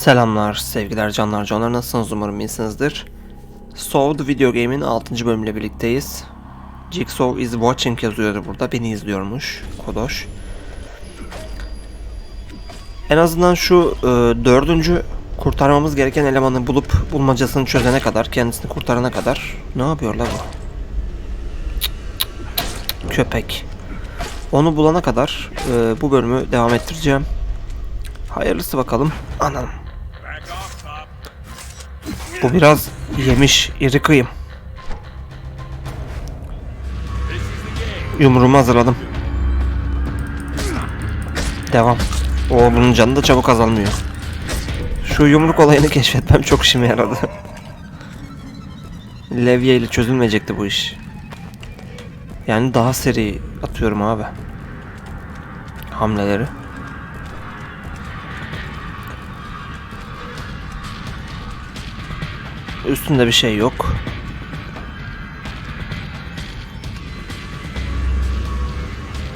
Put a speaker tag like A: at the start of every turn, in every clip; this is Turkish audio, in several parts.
A: Selamlar sevgiler canlar canlar nasılsınız umarım iyisinizdir. So the Video Game'in 6. bölümüyle birlikteyiz. Jigsaw is watching yazıyordu burada beni izliyormuş Kodoş. En azından şu e, dördüncü kurtarmamız gereken elemanı bulup bulmacasını çözene kadar kendisini kurtarana kadar ne yapıyor la bu? Köpek. Onu bulana kadar e, bu bölümü devam ettireceğim. Hayırlısı bakalım. Anam. Bu biraz yemiş, iri kıyım. Yumruğumu hazırladım. Devam. O bunun canı da çabuk azalmıyor. Şu yumruk olayını keşfetmem çok işime yaradı. Levye ile çözülmeyecekti bu iş. Yani daha seri atıyorum abi. Hamleleri. Üstünde bir şey yok.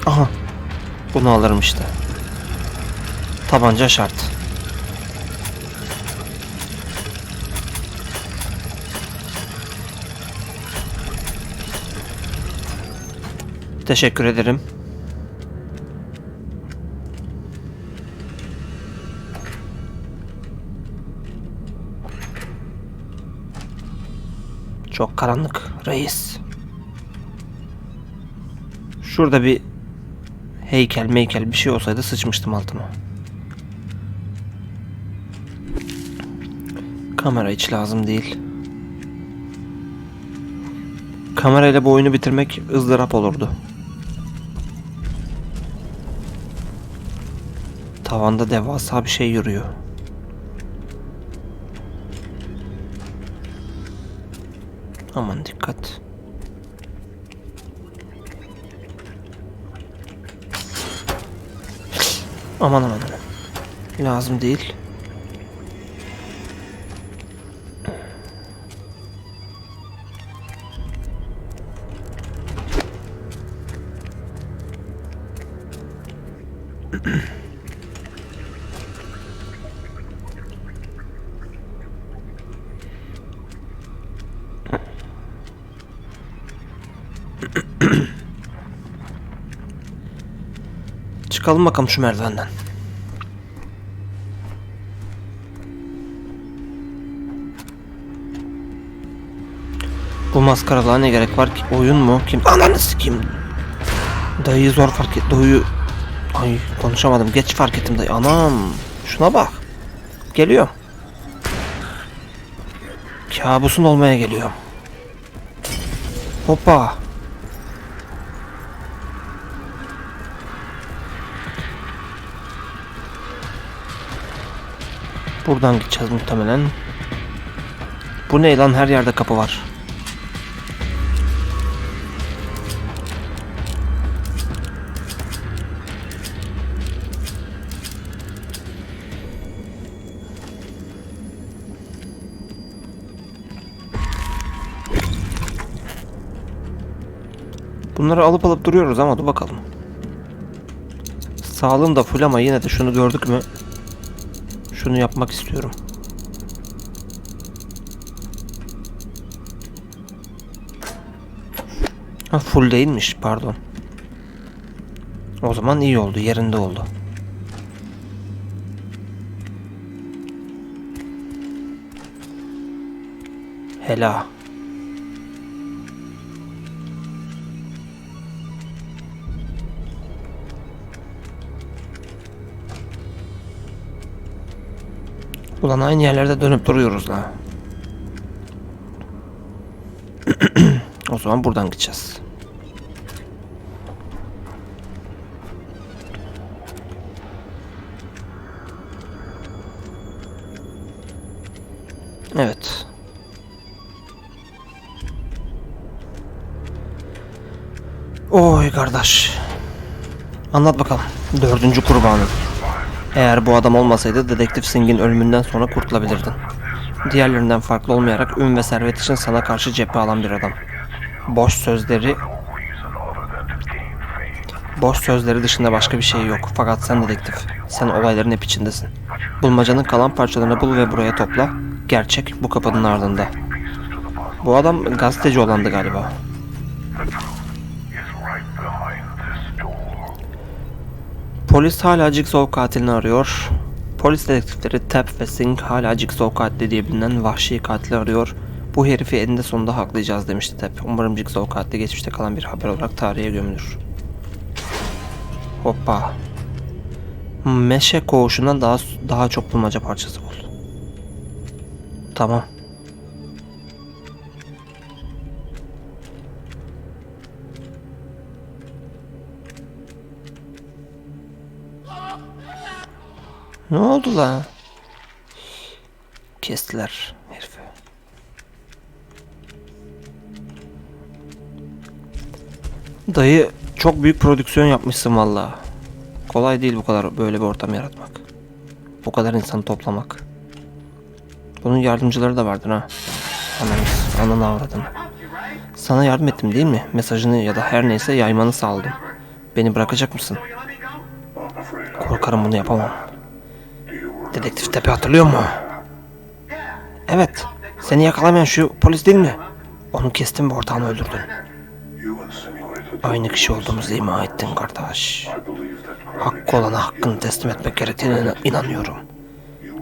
A: Aha. Bunu alırım işte. Tabanca şart. Teşekkür ederim. Karanlık reis. Şurada bir heykel meykel bir şey olsaydı sıçmıştım altıma. Kamera hiç lazım değil. Kamerayla bu oyunu bitirmek ızdırap olurdu. Tavanda devasa bir şey yürüyor. Aman dikkat. Aman aman. Lazım değil. Çıkalım bakalım şu merdivenden. Bu maskaralığa ne gerek var ki? Oyun mu? Kim? Ananı sikeyim. Dayıyı zor fark et. Dayıyı... Ay konuşamadım. Geç fark ettim dayı. Anam. Şuna bak. Geliyor. Kabusun olmaya geliyor. Hoppa. Buradan gideceğiz muhtemelen. Bu ne lan her yerde kapı var. Bunları alıp alıp duruyoruz ama dur bakalım. Sağlığım da full ama yine de şunu gördük mü şunu yapmak istiyorum. Ha full değilmiş pardon. O zaman iyi oldu yerinde oldu. Hela. Ulan aynı yerlerde dönüp duruyoruz la. o zaman buradan gideceğiz. Evet. Oy kardeş. Anlat bakalım. Dördüncü kurbanın. Eğer bu adam olmasaydı Dedektif Singh'in ölümünden sonra kurtulabilirdin. Diğerlerinden farklı olmayarak ün ve servet için sana karşı cephe alan bir adam. Boş sözleri Boş sözleri dışında başka bir şey yok. Fakat sen dedektif. Sen olayların hep içindesin. Bulmacanın kalan parçalarını bul ve buraya topla. Gerçek bu kapının ardında. Bu adam gazeteci olandı galiba. Polis hala Jigsaw katilini arıyor. Polis dedektifleri Tap ve Singh hala Jigsaw katili diye bilinen vahşi katili arıyor. Bu herifi eninde sonunda haklayacağız demişti Tap. Umarım Jigsaw katili geçmişte kalan bir haber olarak tarihe gömülür. Hoppa. Meşe koğuşundan daha daha çok bulmaca parçası bul. Tamam. Ne oldu lan? Kestiler herifi. Dayı çok büyük prodüksiyon yapmışsın valla. Kolay değil bu kadar böyle bir ortam yaratmak. Bu kadar insanı toplamak. Bunun yardımcıları da vardır ha. Ananız, ananı avradın. Sana yardım ettim değil mi? Mesajını ya da her neyse yaymanı sağladım. Beni bırakacak mısın? Korkarım bunu yapamam. Dedektif Tepe hatırlıyor mu? Evet. Seni yakalamayan şu polis değil mi? Onu kestin ve ortağını öldürdün. Aynı kişi olduğumuzu ima ettin kardeş. Hakkı olana hakkını teslim etmek gerektiğine inan- inanıyorum.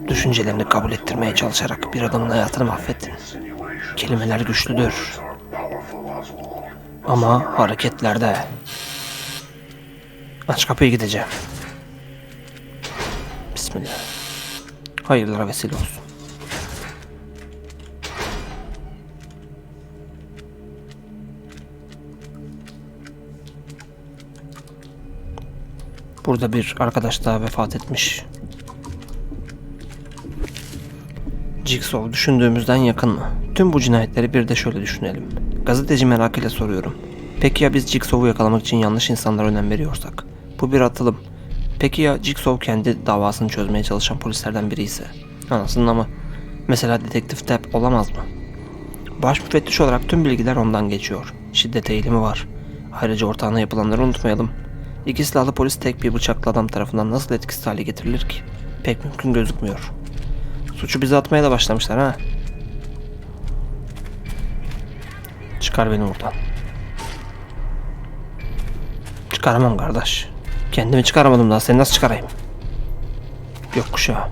A: Düşüncelerini kabul ettirmeye çalışarak bir adamın hayatını mahvettin. Kelimeler güçlüdür. Ama hareketlerde. Aç kapıyı gideceğim. Bismillah. Hayırlara vesile olsun. Burada bir arkadaş daha vefat etmiş. Jigsaw düşündüğümüzden yakın mı? Tüm bu cinayetleri bir de şöyle düşünelim. Gazeteci merakıyla soruyorum. Peki ya biz Jigsaw'u yakalamak için yanlış insanlara önem veriyorsak? Bu bir atılım. Peki ya Jigsaw kendi davasını çözmeye çalışan polislerden biri ise? Anasının ama. Mesela dedektif Tap olamaz mı? Baş müfettiş olarak tüm bilgiler ondan geçiyor. Şiddet eğilimi var. Ayrıca ortağına yapılanları unutmayalım. İki silahlı polis tek bir bıçaklı adam tarafından nasıl etkisiz hale getirilir ki? Pek mümkün gözükmüyor. Suçu bize atmaya da başlamışlar ha. Çıkar beni buradan. Çıkaramam kardeş. Kendimi çıkaramadım daha. Seni nasıl çıkarayım? Yok kuşağı.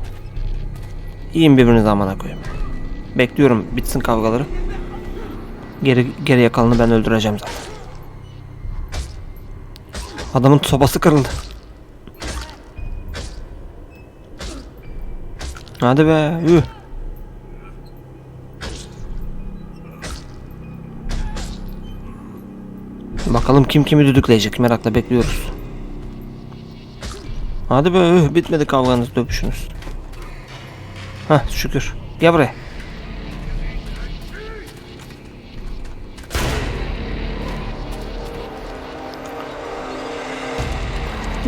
A: Yiyin birbirinizi amına koyayım. Bekliyorum bitsin kavgaları. Geri, geriye kalanı ben öldüreceğim zaten. Adamın sobası kırıldı. Hadi be. Üh. Bakalım kim kimi düdükleyecek merakla bekliyoruz. Hadi be üh, bitmedi kavganız dövüşünüz. Hah şükür. Gel buraya.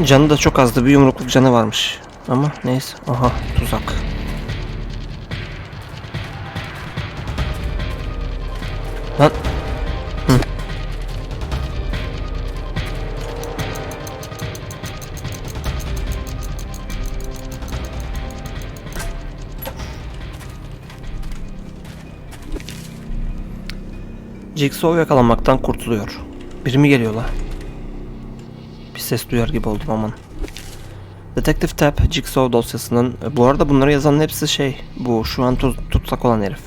A: Canı da çok azdı. Bir yumrukluk canı varmış. Ama neyse. Aha tuzak. Jigsaw yakalanmaktan kurtuluyor. Biri mi geliyor la? Bir ses duyar gibi oldum aman. Detective Tab Jigsaw dosyasının bu arada bunları yazanın hepsi şey bu şu an tut- tutsak olan herif.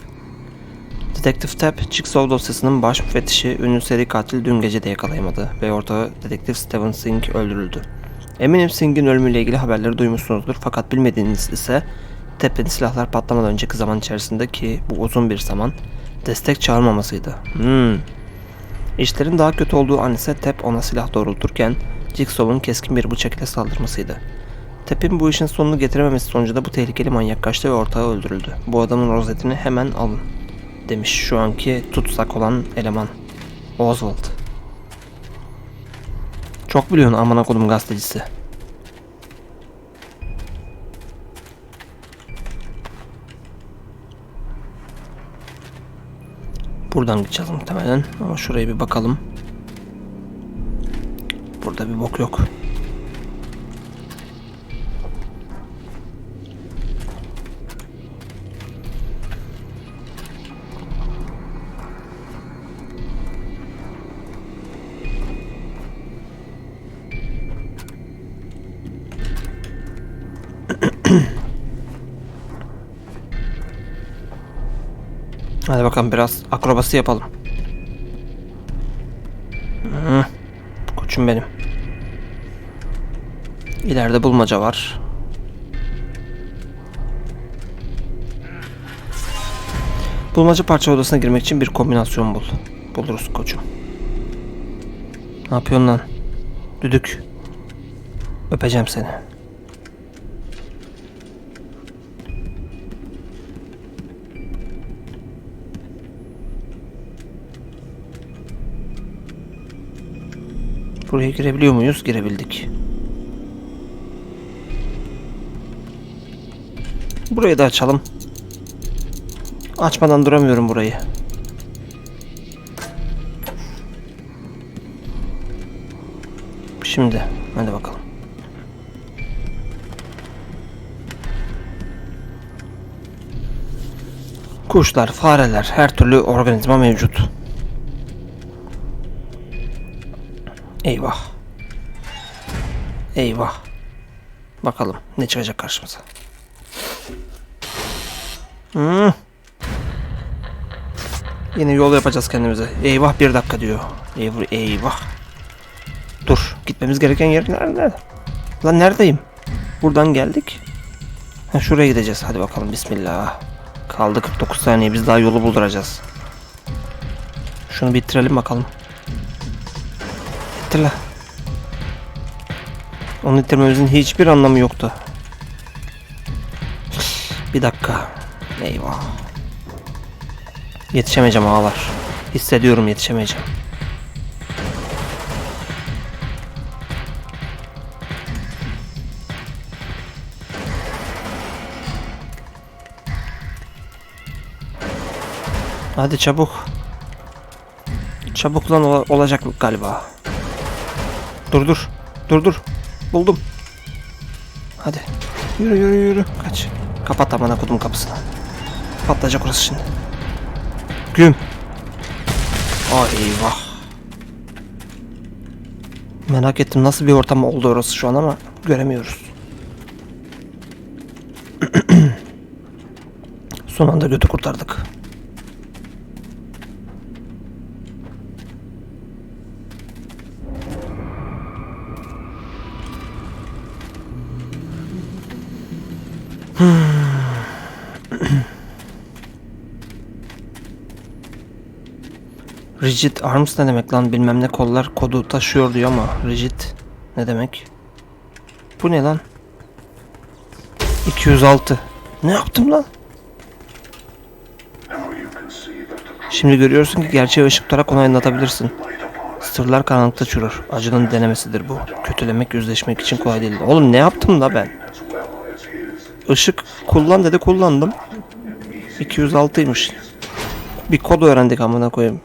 A: Detective Tab Jigsaw dosyasının baş müfettişi ünlü seri katil dün gece de yakalayamadı ve ortağı Detective Steven Singh öldürüldü. Eminim Singh'in ölümüyle ilgili haberleri duymuşsunuzdur fakat bilmediğiniz ise Tep'in silahlar patlamadan önceki zaman içerisinde ki bu uzun bir zaman destek çağırmamasıydı. Hmm. İşlerin daha kötü olduğu an ise Tep ona silah doğrulturken Jigsaw'un keskin bir bıçak ile saldırmasıydı. Tep'in bu işin sonunu getirememesi sonucu da bu tehlikeli manyak kaçtı ve ortağı öldürüldü. Bu adamın rozetini hemen alın demiş şu anki tutsak olan eleman. Oswald. Çok biliyorsun amına kodum gazetecisi. Buradan gideceğiz muhtemelen ama şuraya bir bakalım. Burada bir bok yok. Hadi bakalım biraz akrobasi yapalım. Hı, koçum benim. İleride bulmaca var. Bulmaca parça odasına girmek için bir kombinasyon bul. Buluruz koçum. Ne yapıyorsun lan? Düdük. Öpeceğim seni. Buraya girebiliyor muyuz? Girebildik. Burayı da açalım. Açmadan duramıyorum burayı. Şimdi hadi bakalım. Kuşlar, fareler, her türlü organizma mevcut. Eyvah. Eyvah. Bakalım ne çıkacak karşımıza. Hmm. Yine yol yapacağız kendimize. Eyvah bir dakika diyor. Eyvah. eyvah. Dur. Gitmemiz gereken yer nerede? Lan neredeyim? Buradan geldik. Ha, şuraya gideceğiz. Hadi bakalım. Bismillah. Kaldı 49 saniye. Biz daha yolu bulduracağız. Şunu bitirelim bakalım. La. Onu bitirmemizin hiçbir anlamı yoktu. Bir dakika. Eyvah. Yetişemeyeceğim ağlar. Hissediyorum yetişemeyeceğim. Hadi çabuk. Çabuk lan ola- olacak galiba. Dur dur. Dur dur. Buldum. Hadi. Yürü yürü yürü. Kaç. Kapat amına kodum kapısını. Patlayacak orası şimdi. Güm. Ay eyvah. Merak ettim nasıl bir ortam oldu orası şu an ama göremiyoruz. Son anda götü kurtardık. Rigid arms ne demek lan bilmem ne kollar kodu taşıyor diyor ama rigid ne demek? Bu ne lan? 206. Ne yaptım lan? Şimdi görüyorsun ki gerçeği ışık tutarak onaylatabilirsin. Sırlar karanlıkta çürür. Acının denemesidir bu. Kötülemek, yüzleşmek için kolay değil. Oğlum ne yaptım da ben? Işık kullan dedi kullandım. 206'ymış. Bir kod öğrendik amına koyayım.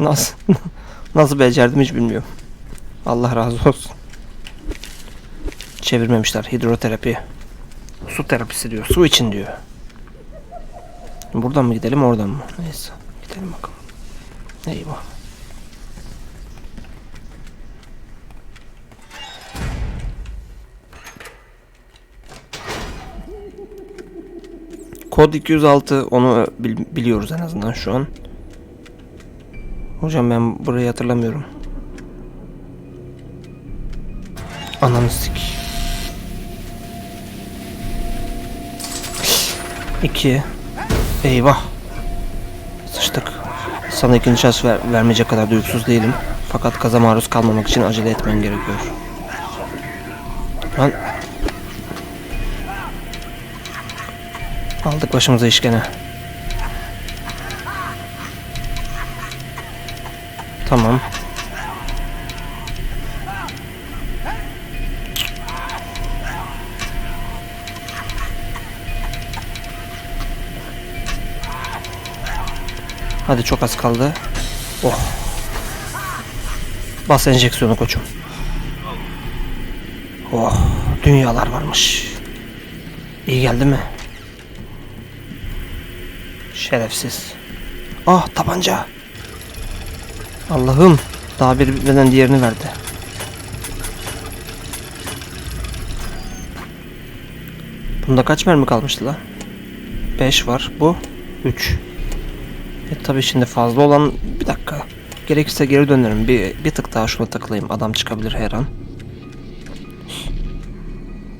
A: Nasıl nasıl becerdim hiç bilmiyorum. Allah razı olsun. Çevirmemişler hidroterapi. Su terapisi diyor. Su için diyor. Buradan mı gidelim oradan mı? Neyse. Gidelim bakalım. Eyvah. Kod 206 onu bil- biliyoruz en azından şu an. Hocam ben burayı hatırlamıyorum. Ananı sik. İki. Eyvah. Sıçtık. Sana ikinci şans ver- vermeyecek kadar duygusuz değilim. Fakat kaza maruz kalmamak için acele etmen gerekiyor. Lan. Aldık başımıza iş gene. Tamam. Hadi çok az kaldı. Oh. Bas enjeksiyonu koçum. Oh. Dünyalar varmış. İyi geldi mi? Şerefsiz. Ah tabanca. Allah'ım. Daha bir bitmeden diğerini verdi. Bunda kaç mermi kalmıştı lan? 5 var. Bu 3. E tabi şimdi fazla olan bir dakika. Gerekirse geri dönerim. Bir, bir tık daha şuna takılayım. Adam çıkabilir her an.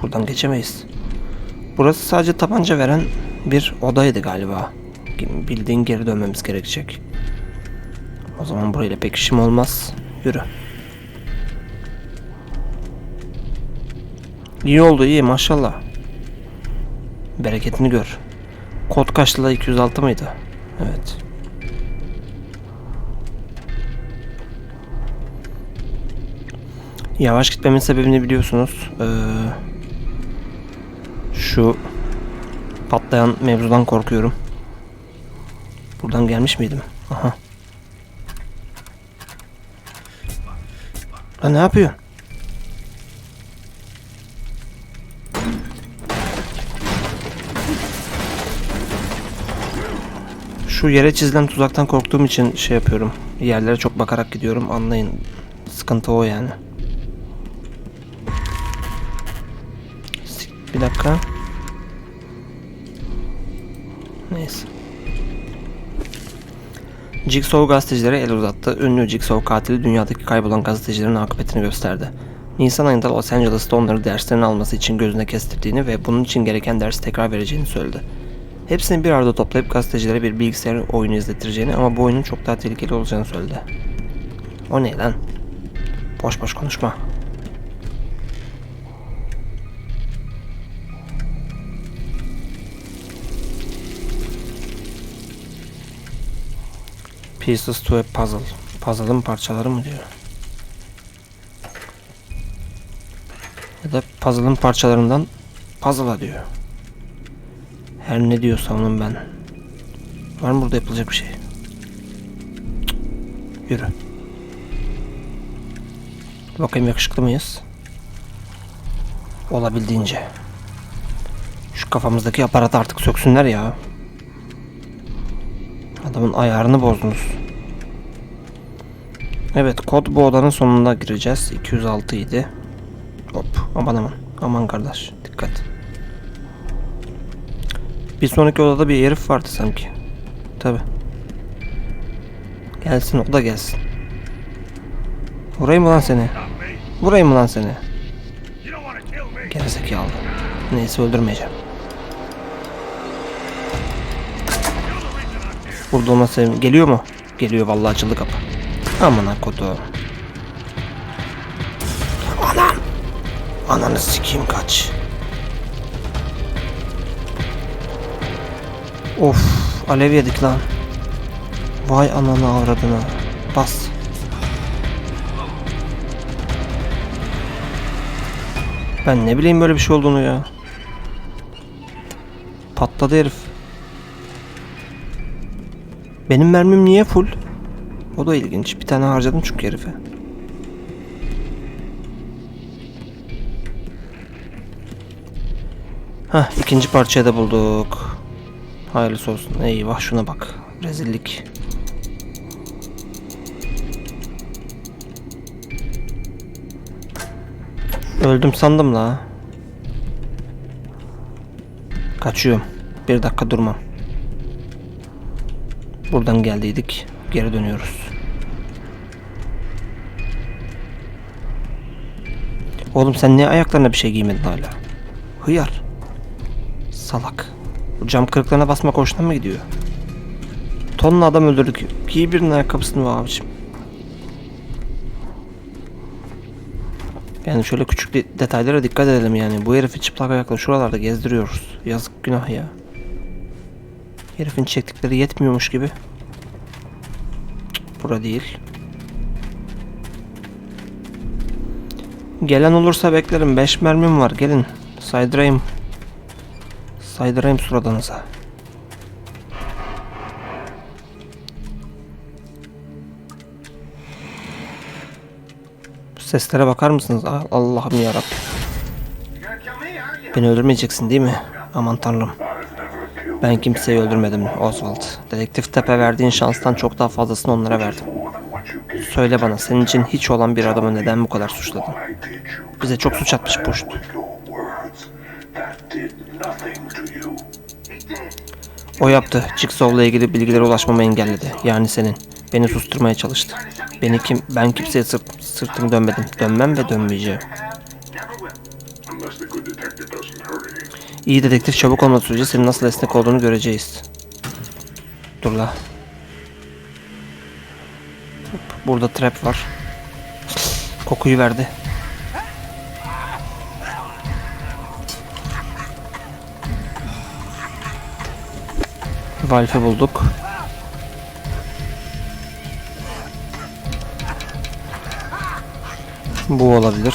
A: Buradan geçemeyiz. Burası sadece tabanca veren bir odaydı galiba. Bildiğin geri dönmemiz gerekecek. O zaman burayla pek işim olmaz. Yürü. İyi oldu iyi maşallah. Bereketini gör. Kod kaçtı da 206 mıydı? Evet. Yavaş gitmemin sebebini biliyorsunuz. Ee, şu patlayan mevzudan korkuyorum. Buradan gelmiş miydim? Aha. Lan ne yapıyorsun? Şu yere çizilen tuzaktan korktuğum için şey yapıyorum. Yerlere çok bakarak gidiyorum. Anlayın. Sıkıntı o yani. Bir dakika. Neyse. Jigsaw gazetecilere el uzattı. Ünlü Jigsaw katili dünyadaki kaybolan gazetecilerin akıbetini gösterdi. Nisan ayında Los Angeles'ta onları derslerini alması için gözüne kestirdiğini ve bunun için gereken dersi tekrar vereceğini söyledi. Hepsini bir arada toplayıp gazetecilere bir bilgisayar oyunu izlettireceğini ama bu oyunun çok daha tehlikeli olacağını söyledi. O ne lan? Boş boş konuşma. Pieces to a puzzle. Puzzle'ın parçaları mı diyor? Ya da puzzle'ın parçalarından puzzle'a diyor. Her ne diyorsam onun ben. Var mı burada yapılacak bir şey? Cık. Yürü. Bakayım yakışıklı mıyız? Olabildiğince. Şu kafamızdaki aparatı artık söksünler ya. Adamın ayarını bozdunuz. Evet kod bu odanın sonunda gireceğiz. 206 idi. Hop aman aman. Aman kardeş dikkat. Bir sonraki odada bir herif vardı sanki. Tabi. Gelsin o da gelsin. Vurayım mı lan seni? Vurayım mı lan seni? Gerizekalı. Neyse öldürmeyeceğim. Olmasa sevim. Geliyor mu? Geliyor vallahi açıldı kapı. Aman kodu. Anam. Ananı sikeyim kaç. Of alev yedik lan. Vay ananı avradına. Bas. Ben ne bileyim böyle bir şey olduğunu ya. Patladı herif. Benim mermim niye full? O da ilginç. Bir tane harcadım çünkü herife. Hah ikinci parçayı da bulduk. Hayırlısı olsun. Eyvah şuna bak. Rezillik. Öldüm sandım la. Kaçıyorum. Bir dakika durmam. Buradan geldiydik. Geri dönüyoruz. Oğlum sen niye ayaklarına bir şey giymedin hala? Hıyar. Salak. Bu cam kırıklarına basmak hoşuna mı gidiyor? Tonla adam öldürdük. Giy birinin ayakkabısını be abicim. Yani şöyle küçük de- detaylara dikkat edelim yani. Bu herifi çıplak ayakla şuralarda gezdiriyoruz. Yazık günah ya. Herifin çektikleri yetmiyormuş gibi. Bura değil. Gelen olursa beklerim. 5 mermim var. Gelin. Saydırayım. Saydırayım suradanıza. Seslere bakar mısınız? Ah, Allah'ım yarabbim. Beni öldürmeyeceksin değil mi? Aman tanrım. Ben kimseyi öldürmedim Oswald. Dedektif Tepe verdiğin şanstan çok daha fazlasını onlara verdim. Söyle bana senin için hiç olan bir adamı neden bu kadar suçladın? Bize çok suç atmış Puşt. O yaptı. Jigsaw'la ilgili bilgilere ulaşmamı engelledi. Yani senin. Beni susturmaya çalıştı. Beni kim, ben kimseye sırt, sırtımı dönmedim. Dönmem ve dönmeyeceğim. İyi dedektif çabuk olmadığı sürece senin nasıl esnek olduğunu göreceğiz. Dur la. Burada trap var. Kokuyu verdi. Valve'i bulduk. Bu olabilir.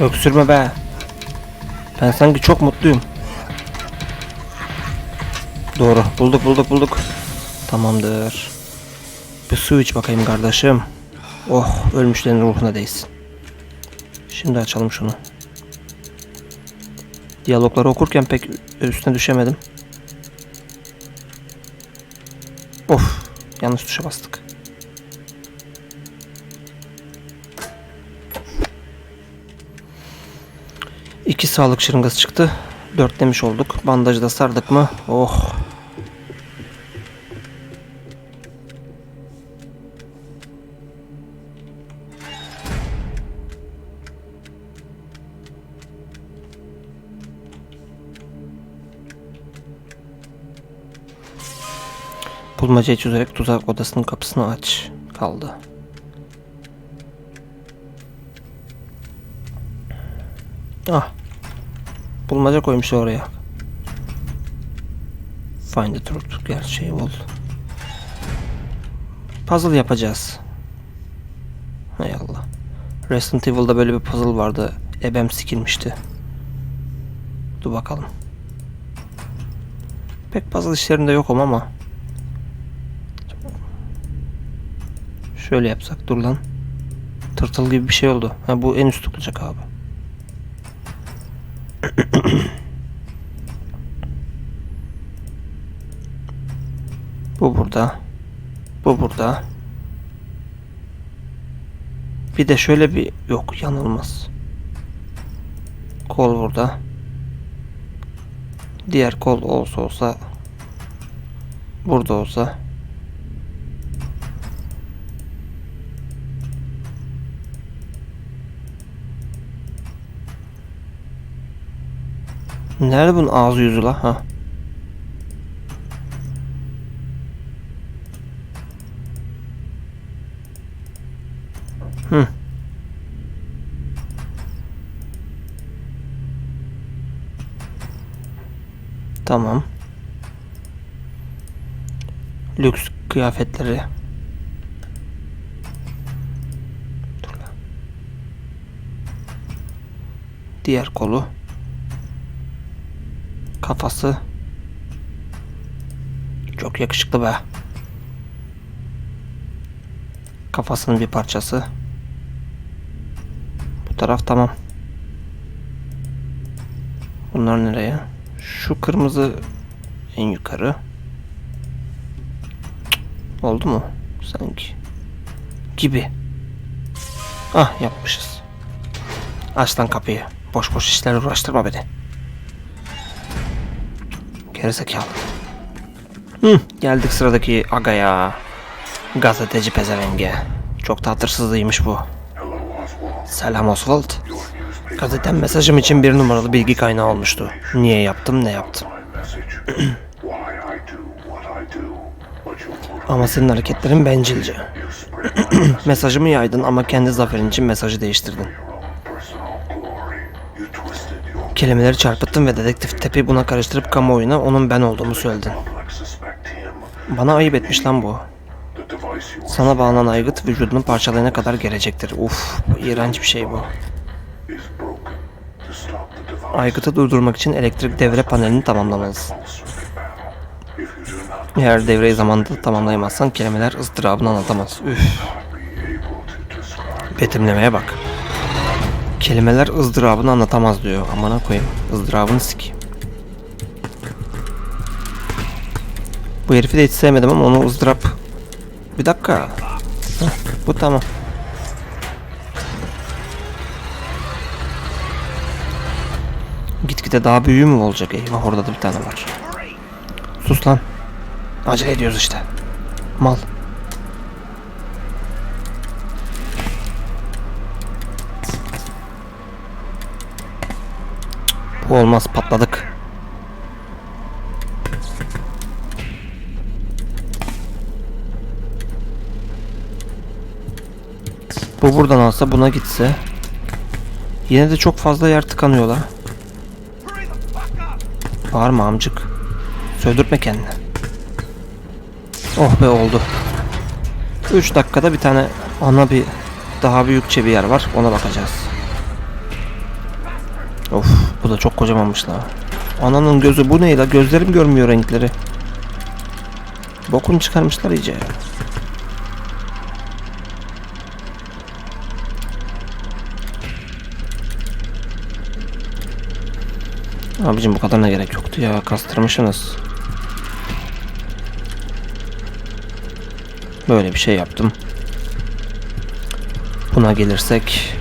A: Öksürme be. Ben sanki çok mutluyum. Doğru. Bulduk bulduk bulduk. Tamamdır. Bir su iç bakayım kardeşim. Oh ölmüşlerin ruhuna değsin. Şimdi açalım şunu. Diyalogları okurken pek üstüne düşemedim. Of yanlış tuşa bastık. İki sağlık şırıngası çıktı. Dört demiş olduk. Bandajı da sardık mı? Oh. Bulmacayı çözerek tuzak odasının kapısını aç. Kaldı. Ah. Bulmaca koymuşlar oraya. Find the truth. Gerçeği bul. Puzzle yapacağız. Hay Allah. Resident Evil'da böyle bir puzzle vardı. Ebem sikilmişti. Dur bakalım. Pek puzzle işlerinde yokum ama. Şöyle yapsak dur lan. Tırtıl gibi bir şey oldu. Ha bu en üst olacak abi. Bu burada. Bu burada. Bir de şöyle bir yok yanılmaz. Kol burada. Diğer kol olsa olsa burada olsa Nerede bunun ağzı yüzü la? Ha. Hı. Tamam. Lüks kıyafetleri. Diğer kolu. Kafası. Çok yakışıklı be. Kafasının bir parçası. Bu taraf tamam. Bunlar nereye? Şu kırmızı en yukarı. Oldu mu? Sanki. Gibi. Ah yapmışız. Aç lan kapıyı. Boş boş işlerle uğraştırma beni. Gerizekalı. Hı, geldik sıradaki agaya. Gazeteci pezevenge. Çok da bu. Selam Oswald. Gazetem mesajım için bir numaralı bilgi kaynağı olmuştu. Niye yaptım ne yaptım. Ama senin hareketlerin bencilce. Mesajımı yaydın ama kendi zaferin için mesajı değiştirdin. Kelimeleri çarpıttın ve dedektif Tepi buna karıştırıp kamuoyuna onun ben olduğumu söyledin. Bana ayıp etmiş lan bu. Sana bağlanan aygıt vücudunu parçalayana kadar gelecektir. Uf, iğrenç bir şey bu. Aygıtı durdurmak için elektrik devre panelini
B: not
A: Eğer devreyi zamanında tamamlayamazsan kelimeler ızdırabını anlatamaz. Üf, betimlemeye bak. Kelimeler ızdırabını anlatamaz diyor. Amına koyayım. ızdırabını sik. Bu herifi de hiç sevmedim ama onu ızdırap... Bir dakika. Heh, bu tamam. De daha büyüğü mü olacak? Eyvah orada da bir tane var. Sus lan. Acele ediyoruz işte. Mal. Bu olmaz patladık. Bu buradan alsa buna gitse. Yine de çok fazla yer tıkanıyor la. Bağırma amcık. Söldürtme kendini. Oh be oldu. 3 dakikada bir tane ana bir daha büyükçe bir yer var. Ona bakacağız. Of bu da çok kocamanmış la. Ananın gözü bu ne la? Gözlerim görmüyor renkleri. Bokunu çıkarmışlar iyice ya. Abicim bu kadarına gerek yoktu ya. Kastırmışsınız. Böyle bir şey yaptım. Buna gelirsek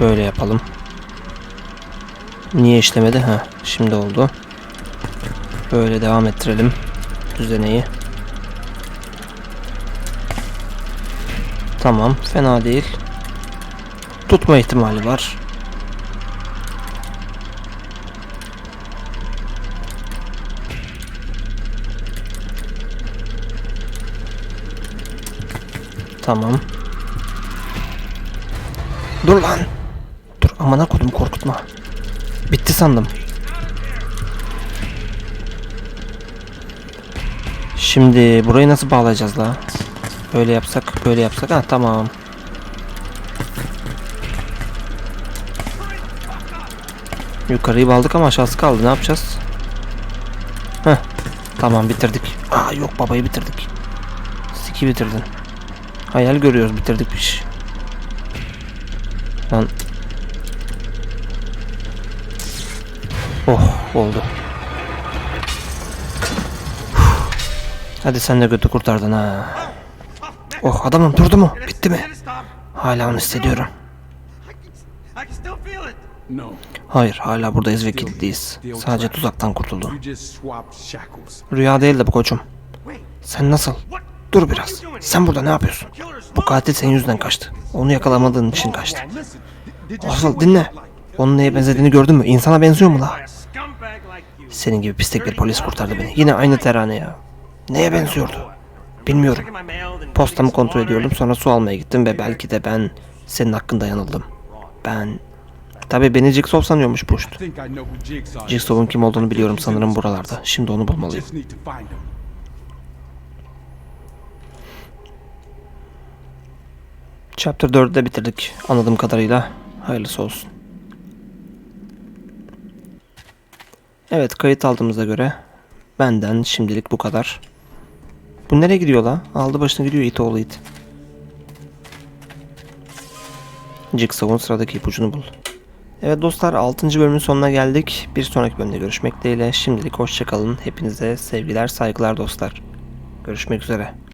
A: böyle yapalım. Niye işlemedi? Ha, şimdi oldu. Böyle devam ettirelim düzeneyi. Tamam, fena değil. Tutma ihtimali var. Tamam. Dur lan. Dur amına kodum korkutma. Bitti sandım. Şimdi burayı nasıl bağlayacağız la? Böyle yapsak, böyle yapsak. Ha tamam. Yukarıyı bağladık ama aşağısı kaldı. Ne yapacağız? Heh. Tamam bitirdik. Aa yok babayı bitirdik. Siki bitirdin. Hayal görüyoruz bitirdik bir şey. Lan. Oh oldu. Hadi sen de götü kurtardın ha. Oh adamım durdu mu? Bitti mi? Hala onu hissediyorum. Hayır hala buradayız ve kilitliyiz. Sadece tuzaktan
C: shackles.
A: Rüya değil de bu koçum. Sen nasıl? Dur biraz. Sen burada ne yapıyorsun? Bu katil senin yüzünden kaçtı. Onu yakalamadığın için kaçtı. Asıl dinle. Onun neye benzediğini gördün mü? İnsana benziyor mu la? Senin gibi pislik bir polis kurtardı beni. Yine aynı terane ya. Neye benziyordu? Bilmiyorum. Postamı kontrol ediyordum sonra su almaya gittim ve belki de ben senin hakkında yanıldım. Ben... Tabi beni Jigsaw sanıyormuş Bush. Jigsaw'un kim olduğunu biliyorum sanırım buralarda. Şimdi onu bulmalıyım.
C: Just need to find him.
A: Chapter 4'ü de bitirdik anladığım kadarıyla. Hayırlısı olsun. Evet kayıt aldığımıza göre benden şimdilik bu kadar. Bu nereye gidiyor la? Aldı başını gidiyor it oğlu it. Jigsaw'un sıradaki ipucunu bul. Evet dostlar 6. bölümün sonuna geldik. Bir sonraki bölümde görüşmek dileğiyle. Şimdilik hoşçakalın. Hepinize sevgiler saygılar dostlar. Görüşmek üzere.